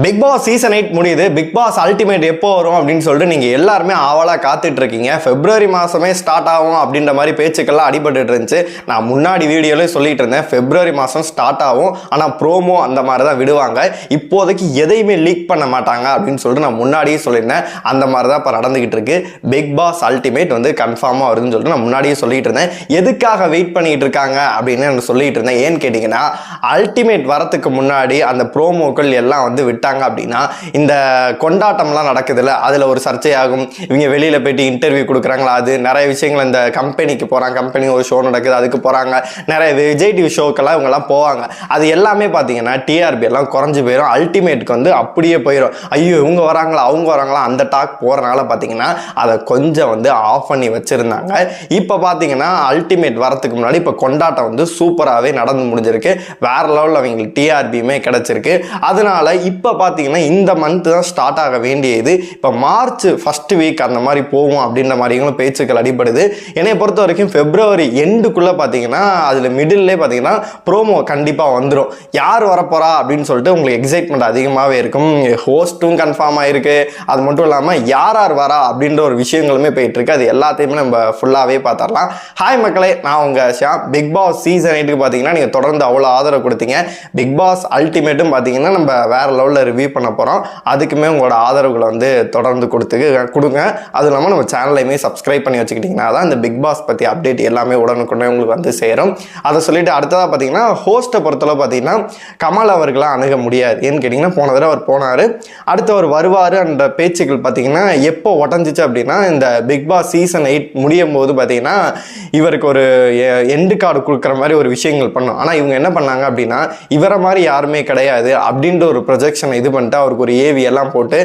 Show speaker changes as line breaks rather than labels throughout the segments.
Big pass season eight முடியுது. Big pass ultimate எப்போ வரும் அப்படின்னு சொல்லிட்டு நீங்கள் எல்லாருமே ஆவலாக காத்துட்டு இருக்கீங்க பிப்ரவரி மாதமே ஸ்டார்ட் ஆகும் அப்படின்ற மாதிரி பேச்சுக்கெல்லாம் அடிபட்டு இருந்துச்சு. நான் முன்னாடி வீடியோலேயே சொல்லிட்டு இருந்தேன். பிப்ரவரி மாதம் ஸ்டார்ட் ஆகும். ஆனால் ப்ரோமோ அந்த மாதிரி தான் விடுவாங்க. இப்போதைக்கு எதையுமே லீக் பண்ண மாட்டாங்க அப்படின்னு சொல்லிட்டு நான் முன்னாடியே சொல்லியிருந்தேன். அந்த மாதிரி தான் இப்போ நடந்துகிட்டு இருக்கு. பிக் பாஸ் அல்டிமேட் வந்து கன்ஃபார்மாக வருதுன்னு சொல்லிட்டு நான் முன்னாடியே சொல்லிட்டு இருந்தேன். எதுக்காக வெயிட் பண்ணிட்டு இருக்காங்க அப்படின்னு நான் சொல்லிட்டு இருந்தேன். ஏன்னு கேட்டிங்கன்னா அல்டிமேட் வரத்துக்கு முன்னாடி அந்த ப்ரோமோக்கள் எல்லாம் வந்து விட்டு விட்டாங்க அப்படின்னா இந்த கொண்டாட்டம்லாம் நடக்குதுல்ல அதில் ஒரு சர்ச்சையாகும். இவங்க வெளியில் போயிட்டு இன்டர்வியூ கொடுக்குறாங்களா அது நிறைய விஷயங்கள் இந்த கம்பெனிக்கு போகிறாங்க கம்பெனி ஒரு ஷோ நடக்குது அதுக்கு போகிறாங்க நிறைய விஜய் டிவி ஷோக்கெல்லாம் இவங்கெல்லாம் போவாங்க. அது எல்லாமே பார்த்தீங்கன்னா டிஆர்பி எல்லாம் குறைஞ்சி போயிடும் அல்டிமேட்டுக்கு வந்து அப்படியே போயிடும் ஐயோ இவங்க வராங்களா அவங்க வராங்களா அந்த டாக் போகிறனால பார்த்தீங்கன்னா அதை கொஞ்சம் வந்து ஆஃப் பண்ணி வச்சுருந்தாங்க. இப்போ பார்த்தீங்கன்னா அல்டிமேட் வரத்துக்கு முன்னாடி இப்போ கொண்டாட்டம் வந்து சூப்பராகவே நடந்து முடிஞ்சிருக்கு. வேற லெவலில் அவங்களுக்கு டிஆர்பியுமே கிடச்சிருக்கு. அதனால இப்போ பார்த்தீங்கன்னா இந்த மந்த்து தான் ஸ்டார்ட் ஆக வேண்டியது. இப்போ மார்ச் ஃபர்ஸ்ட் வீக் அந்த மாதிரி போகும் அப்படின்ற மாதிரிங்களும் பேச்சுக்கள் அடிப்படுது என்னை பொறுத்த வரைக்கும் ஃபெப்ரவரி எண்டுக்குள்ளே பார்த்தீங்கன்னா அதில் மிடில்லே பார்த்தீங்கன்னா ப்ரோமோ கண்டிப்பாக வந்துடும் யார் வரப்போகிறா அப்படின்னு சொல்லிட்டு உங்களுக்கு எக்ஸைட்மெண்ட் அதிகமாகவே இருக்கும். ஹோஸ்ட்டும் கன்ஃபார்ம் ஆகிருக்கு அது மட்டும் இல்லாமல் யார் யார் வரா அப்படின்ற ஒரு விஷயங்களுமே போயிட்டுருக்கு. அது எல்லாத்தையுமே நம்ம ஃபுல்லாகவே பார்த்துடலாம் ஹாய் மக்களே நான் உங்கள் ஷியாம். பிக் பாஸ் சீசன் எயிட்டுக்கு பார்த்தீங்கன்னா நீங்கள் தொடர்ந்து அவ்வளோ ஆதரவு கொடுத்தீங்க. பிக் பாஸ் அல்டிமேட்டும் பார்த்தீங்கன்னா நம்ம வேறு லெவலில் ரிவ்யூ பண்ண போகிறோம் அதுக்குமே உங்களோட ஆதரவுகளை வந்து தொடர்ந்து கொடுத்து கொடுங்க. அதுவும் இல்லாமல் நம்ம சேனலையுமே சப்ஸ்கிரைப் பண்ணி வச்சுக்கிட்டிங்கன்னா தான் இந்த பிக் பாஸ் பற்றி அப்டேட் எல்லாமே உடனுக்குடனே உங்களுக்கு வந்து சேரும். அதை சொல்லிட்டு அடுத்ததாக பார்த்தீங்கன்னா ஹோஸ்ட்டை பொறுத்தளவு பார்த்தீங்கன்னா கமல் அவர்களாம் அணுக முடியாது. ஏன்னு கேட்டிங்கன்னா போன தடவை அவர் போனார். அடுத்து அவர் வருவார் என்ற பேச்சுக்கள் பார்த்தீங்கன்னா எப்போ உடஞ்சிச்சு அப்படின்னா இந்த பிக் பாஸ் சீசன் எயிட் முடியும் போது பார்த்தீங்கன்னா இவருக்கு ஒரு எண்டு கார்டு கொடுக்குற மாதிரி ஒரு விஷயங்கள் பண்ணோம். ஆனால் இவங்க என்ன பண்ணாங்க அப்படின்னா இவரை மாதிரி யாருமே கிடையாது அப்படின்ற ஒரு ப்ரொஜெக்ஷன் இது பண்ணிட்டு அவருக்கு ஒரு ஏவி எல்லாம் போட்டு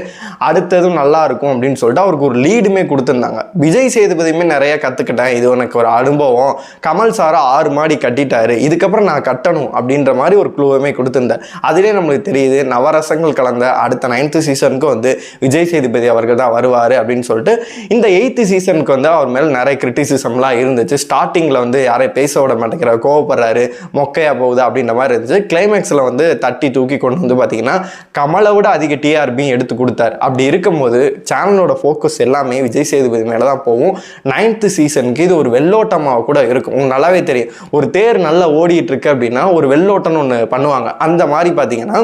அடுத்ததும் நல்லா இருக்கும் அப்படின்னு சொல்லிட்டு அவருக்கு ஒரு லீடுமே கொடுத்துருந்தாங்க. விஜய் சேதுபதியுமே நிறைய கற்றுக்கிட்டேன் இது எனக்கு ஒரு அனுபவம். கமல் சாரை ஆறு மாடி கட்டிட்டாரு. இதுக்கப்புறம் நான் கட்டணும் அப்படின்ற மாதிரி ஒரு குழுவுமே கொடுத்துருந்தேன். அதிலே நம்மளுக்கு தெரியுது நவரசங்கள் கலந்த அடுத்த நைன்த்து சீசனுக்கு வந்து விஜய் சேதுபதி அவர்கள் தான் வருவார் அப்படின்னு சொல்லிட்டு இந்த எயித்து சீசனுக்கு வந்து அவர் மேலே நிறைய கிரிட்டிசிசம்லாம் இருந்துச்சு. ஸ்டார்டிங்கில் வந்து யாரையும் பேச விட மாட்டேங்கிற கோவப்படுறாரு மொக்கையா போகுது அப்படின்ற மாதிரி இருந்துச்சு. கிளைமேக்ஸில் வந்து தட்டி தூக்கி கொண்டு வந்து பார்த்தீங்கன்னா கமலை விட அதிக டிஆர்பியும் எடுத்து கொடுத்தார். அப்படி இருக்கும்போது சேனலோட ஃபோக்கஸ் எல்லாமே விஜய் சேதுபதி மேலே தான் போகும். நைன்த்து சீசனுக்கு இது ஒரு வெள்ளோட்டமாக கூட இருக்கும். உங்களுக்கு நல்லாவே தெரியும். ஒரு தேர் நல்லா ஓடிட்டு இருக்கு அப்படின்னா ஒரு வெள்ளோட்டம்னு ஒன்று பண்ணுவாங்க. அந்த மாதிரி பார்த்தீங்கன்னா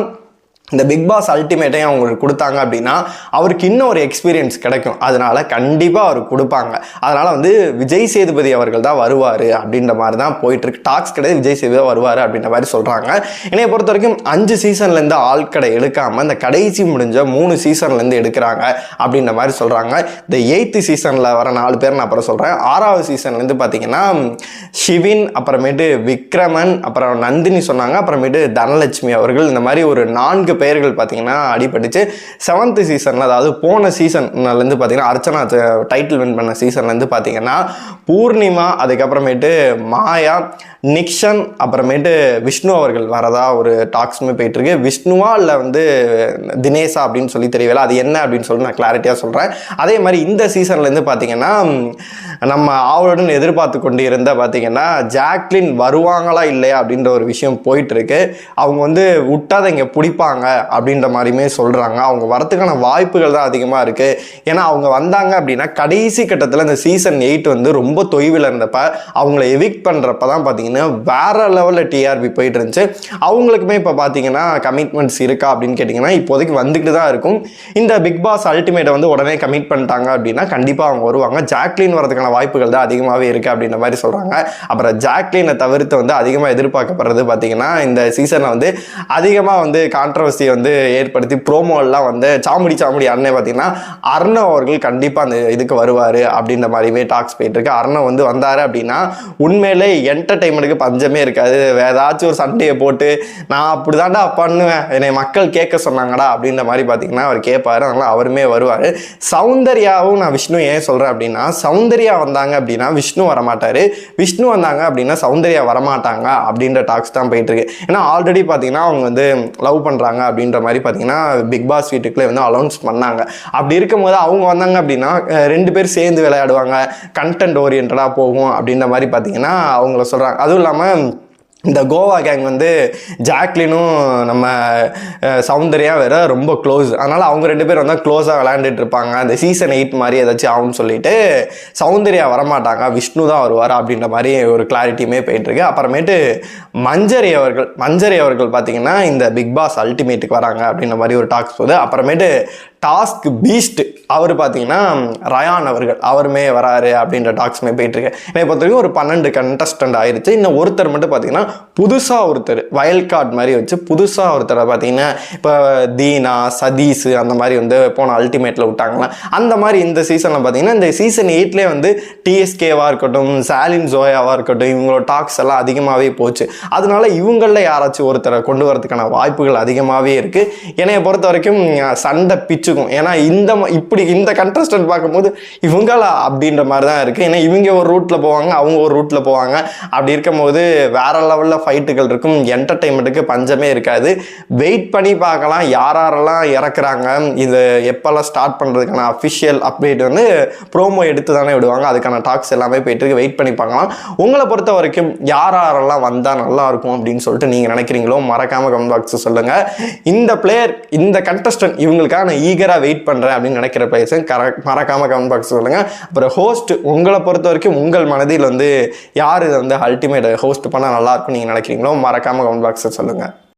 இந்த பிக் பாஸ் அல்டிமேட்டையும் அவங்களுக்கு கொடுத்தாங்க அப்படின்னா அவருக்கு இன்னும் ஒரு எக்ஸ்பீரியன்ஸ் கிடைக்கும். அதனால கண்டிப்பாக அவர் கொடுப்பாங்க. அதனால வந்து விஜய் சேதுபதி அவர்கள் தான் வருவார் அப்படின்ற மாதிரி தான் போயிட்டுருக்கு. டாக்ஸ் கிடையாது விஜய் சேதுபதி தான் வருவார் அப்படின்ற மாதிரி சொல்கிறாங்க என்னைய பொறுத்த வரைக்கும் அஞ்சு சீசன்லேருந்து ஆட்கடை எடுக்காமல் இந்த கடைசி முடிஞ்ச மூணு சீசன்லேருந்து எடுக்கிறாங்க அப்படின்ற மாதிரி சொல்கிறாங்க இந்த எயித்து சீசனில் வர நாலு பேர் நான் அப்புறம் சொல்கிறேன் ஆறாவது சீசன்லேருந்து பார்த்தீங்கன்னா ஷிவின் அப்புறமேட்டு விக்ரமன் அப்புறம் நந்தினி சொன்னாங்க. அப்புறமேட்டு தனலட்சுமி அவர்கள். இந்த மாதிரி ஒரு நான்கு பெயர்கள் பார்த்தீங்கன்னா அடிபட்டுச்சு. செவன்த் சீசனில் அதாவது போன சீசன்லேருந்து பார்த்தீங்கன்னா அர்ச்சனா டைட்டில் வின் பண்ண சீசன்லேருந்து பார்த்தீங்கன்னா பூர்ணிமா அதுக்கப்புறமேட்டு மாயா நிக்ஷன் அப்புறமேட்டு விஷ்ணு அவர்கள் வரதா ஒரு டாக்ஸுமே போயிட்டுருக்கு. விஷ்ணுவா இல்லை வந்து தினேஷா அப்படின்னு சொல்லி தெரியவில்லை. அது என்ன அப்படின்னு சொல்லி நான் கிளாரிட்டியாக சொல்கிறேன் அதே மாதிரி இந்த சீசன்லேருந்து பார்த்தீங்கன்னா நம்ம ஆவலுடன் எதிர்பார்த்து கொண்டு இருந்த பார்த்தீங்கன்னா ஜாக்லின் வருவாங்களா இல்லையா அப்படின்ற ஒரு விஷயம் போயிட்டுருக்கு. அவங்க வந்து விட்டாத இங்கே பிடிப்பாங்க அப்படின்ற மாதிரியுமே சொல்கிறாங்க அவங்க வரத்துக்கான வாய்ப்புகள் தான் அதிகமாக இருக்குது ஏன்னா அவங்க வந்தாங்க அப்படின்னா கடைசி கட்டத்தில் இந்த சீசன் எயிட் வந்து ரொம்ப தொய்வில் இருந்தப்ப அவங்கள எவிக்ட் பண்ணுறப்ப தான் பார்த்தீங்கன்னா வேற லெவலில் டிஆர்பி போயிட்டு இருந்துச்சு அவங்களுக்குமே இப்போ பார்த்தீங்கன்னா கமிட்மெண்ட்ஸ் இருக்கா அப்படின்னு கேட்டிங்கன்னா இப்போதைக்கு வந்துக்கிட்டு தான் இருக்கும். இந்த பிக் பாஸ் அல்டிமேட்டை வந்து உடனே கமிட் பண்ணிட்டாங்க அப்படின்னா கண்டிப்பாக அவங்க வருவாங்க. ஜாக்லின் வரதுக்கான வாய்ப்புகள் தான் அதிகமாகவே இருக்குது அப்படின்ற மாதிரி சொல்கிறாங்க அப்புறம் ஜாக்லினை தவிர்த்து வந்து அதிகமாக எதிர்பார்க்கப்படுறது பார்த்தீங்கன்னா இந்த சீசனில் வந்து அதிகமாக வந்து கான்ட்ரவர்சியை வந்து ஏற்படுத்தி ப்ரோமோலாம் வந்து சாமுடி சாமுடி அண்ணன் பார்த்தீங்கன்னா அர்ணவ் அவர்கள் கண்டிப்பாக அந்த இதுக்கு வருவார் அப்படின்ற மாதிரியுமே டாக்ஸ் போயிட்டுருக்கு. அர்ணவ் வந்து வந்தார் அப்படின்னா உண்மையிலே என்டர்டைன்மெண்ட்டுக்கு பஞ்சமே இருக்காது. வேற ஏதாச்சும் ஒரு சண்டையை போட்டு நான் அப்படி தாண்டா பண்ணுவேன். என்னை மக்கள் கேட்க சொன்னாங்கடா அப்படின்ற மாதிரி பார்த்தீங்கன்னா அவர் கேட்பாரு அதனால் அவருமே வருவார். சௌந்தர்யாவும் நான் விஷ்ணு ஏன் சொல்கிறேன் அப்படின்னா சௌந்தர்யா வந்தாங்க அப்படின்னா விஷ்ணு வரமாட்டார். விஷ்ணு வந்தாங்க அப்படின்னா சௌந்தர்யா வரமாட்டாங்க அப்படின்ற டாக்ஸ் தான் போயிட்டுருக்கு. ஏன்னா ஆல்ரெடி பார்த்தீங்கன்னா அவங்க வந்து லவ் பண்ணுறாங்க அப்படின்ற மாதிரி பார்த்தீங்கன்னா பிக் பாஸ் வீட்டுக்குள்ளே வந்து அலௌன்ஸ் பண்ணாங்க. அப்படி இருக்கும்போது அவங்க வந்தாங்க அப்படின்னா ரெண்டு பேர் சேர்ந்து விளையாடுவாங்க. கண்டென்ட் ஓரியன்டாக போகும் அப்படின்ற மாதிரி பார்த்தீங்கன்னா அவங்கள சொல்கிறாங்க அதுவும் இல்லாமல் இந்த கோவா கேங் வந்து ஜாக்லினும் நம்ம சௌந்தர்யா வேற ரொம்ப க்ளோஸ் அதனால் அவங்க ரெண்டு பேரும் வந்து க்ளோஸாக விளையாண்டுட்டு இருப்பாங்க. அந்த சீசன் எயிட் மாதிரி ஏதாச்சும் ஆகும்னு சொல்லிட்டு சௌந்தர்யா வரமாட்டாங்க. விஷ்ணு தான் வருவார் அப்படின்ற மாதிரி ஒரு கிளாரிட்டியுமே போயிட்டுருக்கு அப்புறமேட்டு மஞ்சரி அவர்கள் மஞ்சரி அவர்கள் பார்த்தீங்கன்னா இந்த பிக் பாஸ் அல்டிமேட்டுக்கு வராங்க அப்படின்ற மாதிரி ஒரு டாக்ஸ் போகுது. அப்புறமேட்டு டாஸ்க் பீஸ்ட். அவர் பார்த்தீங்கன்னா ரயான் அவர்கள். அவருமே வராரு அப்படின்ற டாக்ஸ்மே போயிட்டு என்னை பொறுத்த வரைக்கும் ஒரு பன்னெண்டு கண்டஸ்டன்ட் ஆயிருச்சு. இன்னும் ஒருத்தர் மட்டும் பார்த்தீங்கன்னா புதுசாக ஒருத்தர் வயல் கார்டு மாதிரி வச்சு புதுசாக ஒருத்தரை பார்த்தீங்கன்னா இப்போ தீனா சதீஷ் அந்த மாதிரி வந்து போன அல்டிமேட்டில் விட்டாங்களா? அந்த மாதிரி இந்த சீசனில் பார்த்தீங்கன்னா இந்த சீசன் எயிட்லேயே வந்து டிஎஸ்கேவாக இருக்கட்டும் சாலின் ஜோயாவாக இருக்கட்டும் இவங்களோட டாக்ஸ் எல்லாம் அதிகமாகவே போச்சு. அதனால இவங்களில் யாராச்சும் ஒருத்தரை கொண்டு வரதுக்கான வாய்ப்புகள் அதிகமாகவே இருக்குது என்னைய பொறுத்த வரைக்கும் சண்டை பிச்சு பிச்சுக்கும் ஏன்னா இந்த இப்படி இந்த கண்ட்ரஸ்டன் பார்க்கும்போது இவங்களா அப்படின்ற மாதிரி தான் இருக்குது ஏன்னா இவங்க ஒரு ரூட்டில் போவாங்க அவங்க ஒரு ரூட்டில் போவாங்க. அப்படி இருக்கும்போது வேற லெவலில் ஃபைட்டுகள் இருக்கும். என்டர்டெயின்மெண்ட்டுக்கு பஞ்சமே இருக்காது. வெயிட் பண்ணி பார்க்கலாம். யார் யாரெல்லாம் இறக்குறாங்க. இது எப்போல்லாம் ஸ்டார்ட் பண்ணுறதுக்கான அஃபிஷியல் அப்டேட் வந்து ப்ரோமோ எடுத்து தானே விடுவாங்க. அதுக்கான டாக்ஸ் எல்லாமே போயிட்டுருக்கு வெயிட் பண்ணி பார்க்கலாம். உங்களை பொறுத்த வரைக்கும் யார் யாரெல்லாம் வந்தால் நல்லா இருக்கும் அப்படின்னு சொல்லிட்டு நீங்கள் நினைக்கிறீங்களோ மறக்காமல் கமெண்ட் பாக்ஸ் சொல்லுங்கள் இந்த பிளேயர் இந்த கண்டஸ்டன்ட் இவங்களுக்கான ஈக ஈகராக வெயிட் பண்ணுறேன் அப்படின்னு நினைக்கிற பிளேயர்ஸும் கரெக்ட் மறக்காம கமெண்ட் பாக்ஸ் சொல்லுங்கள் அப்புறம் ஹோஸ்ட் உங்களை பொறுத்த வரைக்கும் உங்கள் மனதில் வந்து யார் இதை வந்து அல்டிமேட் ஹோஸ்ட் பண்ணால் நல்லா இருக்கும் நீங்கள் நினைக்கிறீங்களோ மறக்காமல் கமெண்ட் பாக்ஸில் சொல்லுங்கள்